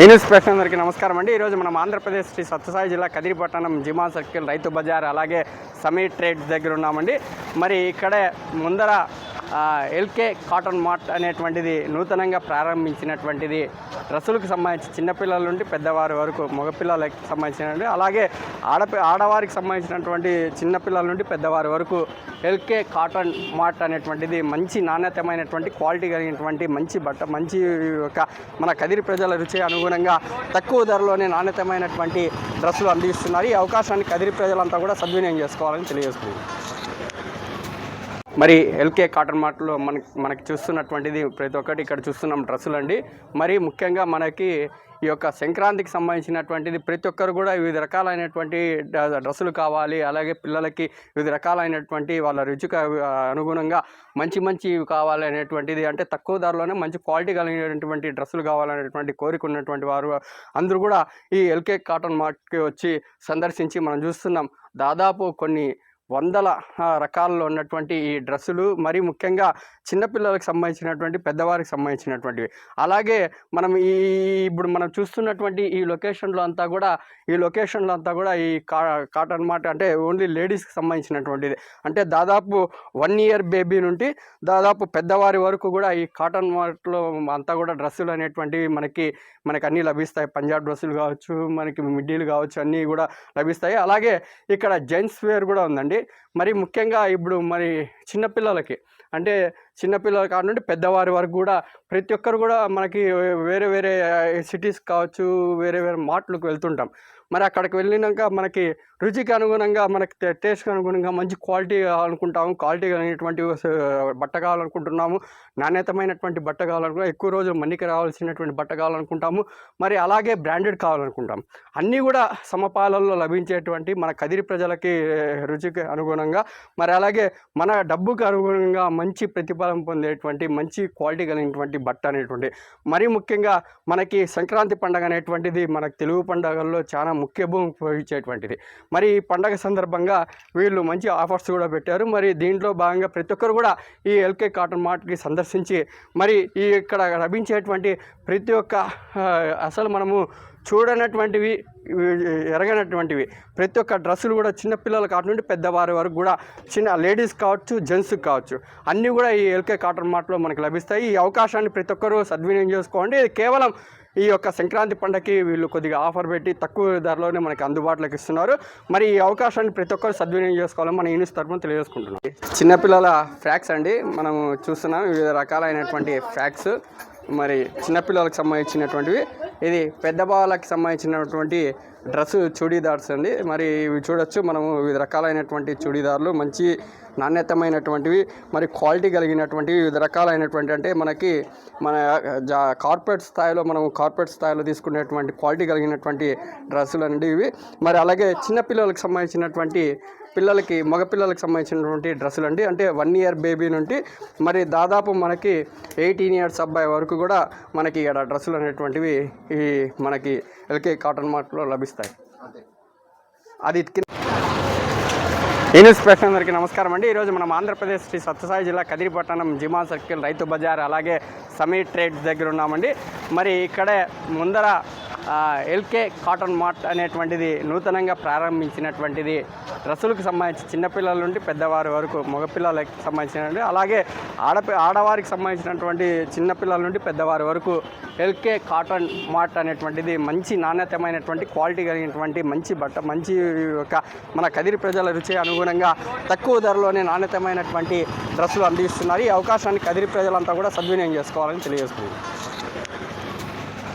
ఈ న్యూస్ ప్రేక్షకులందరికీ నమస్కారం అండి. ఈరోజు మనం ఆంధ్రప్రదేశ్ శ్రీ సత్యసాయి జిల్లా కదిరిపట్టణం జిమా సర్కిల్ రైతు బజార్ అలాగే సమీ ట్రేడ్ దగ్గర ఉన్నామండి. మరి ఇక్కడే ముందర ఎల్కే కాటన్ మార్ట్ అనేటువంటిది నూతనంగా ప్రారంభించినటువంటిది డ్రెస్సులకు సంబంధించి చిన్నపిల్లల నుండి పెద్దవారి వరకు మగపిల్లలకి సంబంధించినటువంటి అలాగే ఆడ ఆడవారికి సంబంధించినటువంటి చిన్నపిల్లల నుండి పెద్దవారి వరకు ఎల్కే కాటన్ మార్ట్ అనేటువంటిది మంచి నాణ్యతమైనటువంటి క్వాలిటీ కలిగినటువంటి మంచి బట్ట మంచి ఒక మన కదిరి ప్రజల రుచి అనుగుణంగా తక్కువ ధరలోనే నాణ్యతమైనటువంటి డ్రెస్సులు అందిస్తున్నారు. ఈ అవకాశాన్ని కదిరి ప్రజలంతా కూడా సద్వినియోగం చేసుకోవాలని తెలియజేస్తుంది మరి ఎల్కే కాటన్ మార్ట్లో మనకి మనకి చూస్తున్నటువంటిది ప్రతి ఒక్కటి ఇక్కడ చూస్తున్నాం డ్రెస్సులు అండి మరి ముఖ్యంగా మనకి ఈ యొక్క సంక్రాంతికి సంబంధించినటువంటిది ప్రతి ఒక్కరు కూడా వివిధ రకాలైనటువంటి డ్రెస్సులు కావాలి అలాగే పిల్లలకి వివిధ రకాలైనటువంటి వాళ్ళ రుచికి అనుగుణంగా మంచి మంచి కావాలి అనేటువంటిది. అంటే తక్కువ ధరలోనే మంచి క్వాలిటీ కలిగినటువంటి డ్రెస్సులు కావాలనేటువంటి కోరిక ఉన్నటువంటి వారు అందరూ కూడా ఈ ఎల్కే కాటన్ మార్ట్కి వచ్చి సందర్శించి మనం చూస్తున్నాం. దాదాపు కొన్ని వందల రకాల్లో ఉన్నటువంటి ఈ డ్రెస్సులు మరీ ముఖ్యంగా చిన్నపిల్లలకు సంబంధించినటువంటి పెద్దవారికి సంబంధించినటువంటివి. అలాగే మనం ఈ ఇప్పుడు మనం చూస్తున్నటువంటి ఈ లొకేషన్లో అంతా కూడా ఈ లొకేషన్లో అంతా కూడా ఈ కా కాటన్ మార్ట్ అంటే ఓన్లీ లేడీస్కి సంబంధించినటువంటిది. అంటే దాదాపు వన్ ఇయర్ బేబీ నుండి దాదాపు పెద్దవారి వరకు కూడా ఈ కాటన్ మార్ట్లో అంతా కూడా డ్రెస్సులు అనేటువంటివి మనకి మనకి అన్నీ లభిస్తాయి. పంజాబ్ డ్రెస్సులు కావచ్చు మనకి మిడ్డీలు కావచ్చు అన్నీ కూడా లభిస్తాయి. అలాగే ఇక్కడ జెంట్స్ వేర్ కూడా ఉందండి. మరి ముఖ్యంగా ఇప్పుడు మరి చిన్నపిల్లలకి అంటే చిన్నపిల్లల కాడ నుండి పెద్దవారి వరకు కూడా ప్రతి ఒక్కరు కూడా మనకి వేరే వేరే సిటీస్ కావచ్చు వేరే వేరే మార్ట్లకు వెళ్తుంటాం. మరి అక్కడికి వెళ్ళినాక మనకి రుచికి అనుగుణంగా మనకి టే- టేస్ట్కి అనుగుణంగా మంచి క్వాలిటీ కావాలనుకుంటాము క్వాలిటీ అనేటువంటి బట్ట కావాలనుకుంటున్నాము నాణ్యతమైనటువంటి బట్ట కావాలనుకుంటాము ఎక్కువ రోజులు మన్నిక రావాల్సినటువంటి బట్ట కావాలనుకుంటాము మరి అలాగే బ్రాండెడ్ కావాలనుకుంటాం అన్నీ కూడా సమపాలల్లో లభించేటువంటి మన కదిరి ప్రజలకి రుచికి అనుగుణంగా మరి అలాగే మన డబ్బుకి అనుగుణంగా మంచి ప్రతిఫలం పొందేటువంటి మంచి క్వాలిటీ కలిగినటువంటి బట్ట అనేటువంటి. మరీ ముఖ్యంగా మనకి సంక్రాంతి పండుగ అనేటువంటిది మనకు తెలుగు పండుగల్లో చాలా ముఖ్య భూమి పోయించేటువంటిది మరి ఈ పండగ సందర్భంగా వీళ్ళు మంచి ఆఫర్స్ కూడా పెట్టారు. మరి దీంట్లో భాగంగా ప్రతి ఒక్కరు కూడా ఈ ఎల్కే కాటన్ మార్ట్కి సందర్శించి మరి ఈ ఇక్కడ లభించేటువంటి ప్రతి ఒక్క అసలు మనము చూడనటువంటివి ఎరగనటువంటివి ప్రతి ఒక్క డ్రెస్సులు కూడా చిన్నపిల్లల కాటు నుండి పెద్దవారి వరకు కూడా చిన్న లేడీస్ కావచ్చు జెంట్స్ కావచ్చు అన్నీ కూడా ఈ ఎల్కే కాటన్ మార్ట్లో మనకు లభిస్తాయి. ఈ అవకాశాన్ని ప్రతి ఒక్కరూ సద్వినియోగం చేసుకోండి. ఇది కేవలం ఈ యొక్క సంక్రాంతి పండగకి వీళ్ళు కొద్దిగా ఆఫర్ పెట్టి తక్కువ ధరలోనే మనకి అందుబాటులోకి ఇస్తున్నారు. మరి ఈ అవకాశాన్ని ప్రతి ఒక్కరు సద్వినియోగం చేసుకోవాలని మన యూనిస్ తరఫున తెలియజేసుకుంటున్నాం. చిన్నపిల్లల ఫ్రాక్స్ అండి. మనం చూస్తున్నాం వివిధ రకాలైనటువంటి ఫ్రాక్స్ మరి చిన్నపిల్లలకు సంబంధించినటువంటివి. ఇది పెద్ద బాలకి సంబంధించినటువంటి డ్రెస్ చూడీదార్స్ అండి. మరి ఇవి చూడొచ్చు. మనము వివిధ రకాలైనటువంటి చూడీదార్లు. మంచి నాణ్యతమైనటువంటివి మరి క్వాలిటీ కలిగినటువంటివి వివిధ రకాలైనటువంటి అంటే మనకి మన జా కార్పొరేట్ స్థాయిలో మనం కార్పొరేట్ స్థాయిలో తీసుకునేటువంటి క్వాలిటీ కలిగినటువంటి డ్రెస్సులు అండి ఇవి మరి అలాగే చిన్నపిల్లలకు సంబంధించినటువంటి పిల్లలకి మగపిల్లలకు సంబంధించినటువంటి డ్రెస్సులు అండి. అంటే వన్ ఇయర్ బేబీ నుండి మరి దాదాపు మనకి ఎయిటీన్ ఇయర్స్ అబ్బాయి వరకు కూడా మనకి ఇక్కడ డ్రెస్సులు అనేటువంటివి ఈ మనకి ఎల్కే కాటన్ మార్ట్లో లభిస్తాయి. అది. కింద ఈ న్యూస్ నమస్కారం అండి. ఈరోజు మనం ఆంధ్రప్రదేశ్ శ్రీ సత్యసాయి జిల్లా కదిరిపట్టణం జిమా సర్కిల్ రైతు బజార్ అలాగే సమీ ట్రేడ్ దగ్గర ఉన్నామండి. మరి ఇక్కడే ముందర ఎల్కే కాటన్ మార్ట్ అనేటువంటిది నూతనంగా ప్రారంభించినటువంటిది డ్రెస్సులకు సంబంధించి చిన్నపిల్లల నుండి పెద్దవారి వరకు మగపిల్లలకి సంబంధించినటువంటి అలాగే ఆడపి ఆడవారికి సంబంధించినటువంటి చిన్నపిల్లల నుండి పెద్దవారి వరకు ఎల్కే కాటన్ మార్ట్ అనేటువంటిది మంచి నాణ్యతమైనటువంటి క్వాలిటీ కలిగినటువంటి మంచి బట్ట మంచి ఒక మన కదిరి ప్రజల రుచి అనుగుణంగా తక్కువ ధరలోనే నాణ్యతమైనటువంటి డ్రెస్సులు అందిస్తున్నారు. ఈ అవకాశాన్ని కదిరి ప్రజలంతా కూడా సద్వినియోగం చేసుకోవాలని తెలియజేస్తుంది